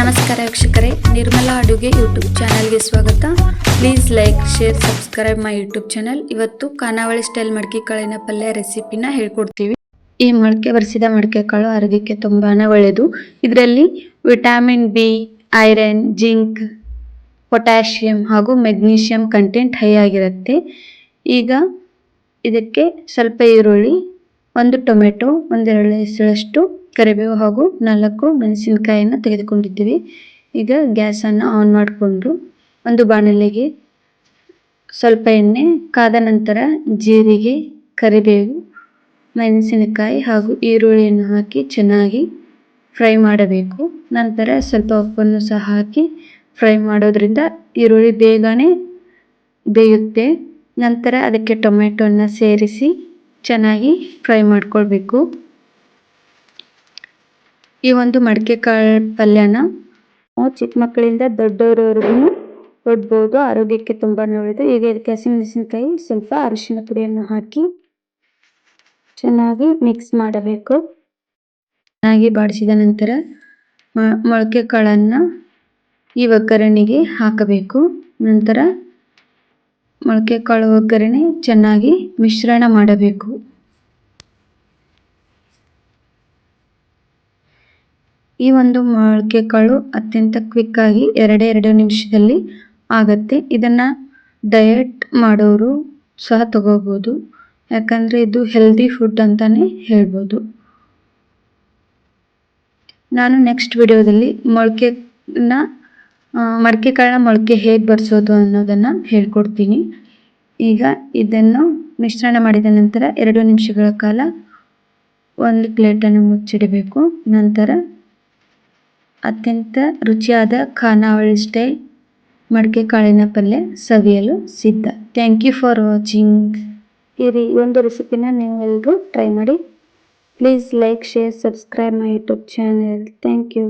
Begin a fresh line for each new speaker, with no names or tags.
ನಮಸ್ಕಾರ ವೀಕ್ಷಕರೇ, ನಿರ್ಮಲಾ ಅಡುಗೆ ಯೂಟ್ಯೂಬ್ ಚಾನಲ್ಗೆ ಸ್ವಾಗತ. Please like, share, subscribe my YouTube channel. ಇವತ್ತು ಖಾನಾವಳಿ ಸ್ಟೈಲ್ ಮಡಕೆ ಕಾಳಿನ ಪಲ್ಯ ರೆಸಿಪಿನ ಹೇಳ್ಕೊಡ್ತೀವಿ. ಈ ಮೊಳಕೆ ಬರೆಸಿದ ಮಡಿಕೆ ಕಾಳು ಆರೋಗ್ಯಕ್ಕೆ ತುಂಬಾ ಒಳ್ಳೆಯದು ಇದರಲ್ಲಿ vitamin B, iron, zinc, potassium ಹಾಗೂ ಮೆಗ್ನೀಷಿಯಂ ಕಂಟೆಂಟ್ ಹೈ ಆಗಿರುತ್ತೆ. ಈಗ ಇದಕ್ಕೆ ಸ್ವಲ್ಪ ಈರುಳ್ಳಿ, ಒಂದು ಟೊಮೆಟೊ, ಒಂದೆರಡು ಎಸಳಷ್ಟು ಕರಿಬೇವು ಹಾಗೂ ನಾಲ್ಕು ಮೆಣಸಿನಕಾಯಿಯನ್ನು ತೆಗೆದುಕೊಂಡಿದ್ದೀವಿ. ಈಗ ಗ್ಯಾಸನ್ನು ಆನ್ ಮಾಡಿಕೊಂಡು ಒಂದು ಬಾಣಲೆಗೆ ಸ್ವಲ್ಪ ಎಣ್ಣೆ, ಕಾದ ನಂತರ ಜೀರಿಗೆ, ಕರಿಬೇವು, ಮೆಣಸಿನಕಾಯಿ ಹಾಗೂ ಈರುಳ್ಳಿಯನ್ನು ಹಾಕಿ ಚೆನ್ನಾಗಿ ಫ್ರೈ ಮಾಡಬೇಕು. ನಂತರ ಸ್ವಲ್ಪ ಉಪ್ಪನ್ನು ಸಹ ಹಾಕಿ ಫ್ರೈ ಮಾಡೋದ್ರಿಂದ ಈರುಳ್ಳಿ ಬೇಗನೆ ಬೇಯುತ್ತೆ. ನಂತರ ಅದಕ್ಕೆ ಟೊಮೆಟೊನ ಸೇರಿಸಿ ಚೆನ್ನಾಗಿ ಫ್ರೈ ಮಾಡ್ಕೊಳ್ಬೇಕು. ಈ ಒಂದು ಮಡಿಕೆ ಕಾಳು ಪಲ್ಯನ ಚಿಕ್ಕ ಮಕ್ಕಳಿಂದ ದೊಡ್ಡವರವರೆಗೂ ಕೊಡ್ಬೋದು. ಆರೋಗ್ಯಕ್ಕೆ ತುಂಬಾ ಒಳ್ಳೆಯದು ಈಗ ಇದಕ್ಕೆ ಹಸಿಮೆಣಸಿನಕಾಯಿ ಸ್ವಲ್ಪ ಅರಿಶಿನ ಪುಡಿಯನ್ನು ಹಾಕಿ ಚೆನ್ನಾಗಿ ಮಿಕ್ಸ್ ಮಾಡಬೇಕು. ಚೆನ್ನಾಗಿ ಬಾಡಿಸಿದ ನಂತರ ಮೊಳಕೆ ಕಾಳನ್ನು ಈ ಒಗ್ಗರಣೆಗೆ ಹಾಕಬೇಕು. ನಂತರ ಮೊಳಕೆ ಕಾಳು ಒಗ್ಗರಣೆ ಚೆನ್ನಾಗಿ ಮಿಶ್ರಣ ಮಾಡಬೇಕು. ಈ ಒಂದು ಮೊಳಕೆ ಕಾಳು ಅತ್ಯಂತ ಕ್ವಿಕ್ ಆಗಿ ಎರಡೇ ಎರಡು ನಿಮಿಷದಲ್ಲಿ ಆಗುತ್ತೆ. ಇದನ್ನ ಡಯಟ್ ಮಾಡೋರು ಸಹ ತಗೋಬಹುದು ಯಾಕಂದ್ರೆ ಇದು ಹೆಲ್ದಿ ಫುಡ್ ಅಂತಾನೆ ಹೇಳ್ಬೋದು. ನಾನು ನೆಕ್ಸ್ಟ್ ವಿಡಿಯೋದಲ್ಲಿ ಮೊಳಕೆನ ಕಾಳನ್ನ ಮೊಳಕೆ ಹೇಗೆ ಬರ್ಸೋದು ಅನ್ನೋದನ್ನ ಹೇಳ್ಕೊಡ್ತೀನಿ. ಈಗ ಇದನ್ನು ಮಿಶ್ರಣ ಮಾಡಿದ ನಂತರ ಎರಡು ನಿಮಿಷಗಳ ಕಾಲ ಒಂದು ಪ್ಲೇಟನ್ನು ಮುಚ್ಚಿಡಬೇಕು. ನಂತರ ಅತ್ಯಂತ ರುಚಿಯಾದ ಖಾನಾವಳಿ ಸ್ಟೈಲ್ ಮಡಿಕೆ ಕಾಳಿನ ಪಲ್ಯ ಸವಿಯಲು ಸಿದ್ಧ. ಥ್ಯಾಂಕ್ ಯು ಫಾರ್ ವಾಚಿಂಗ್ ಈ ಒಂದು ರೆಸಿಪಿನ ನೀವೆಲ್ಲರೂ ಟ್ರೈ ಮಾಡಿ. Please like share subscribe my YouTube channel thank you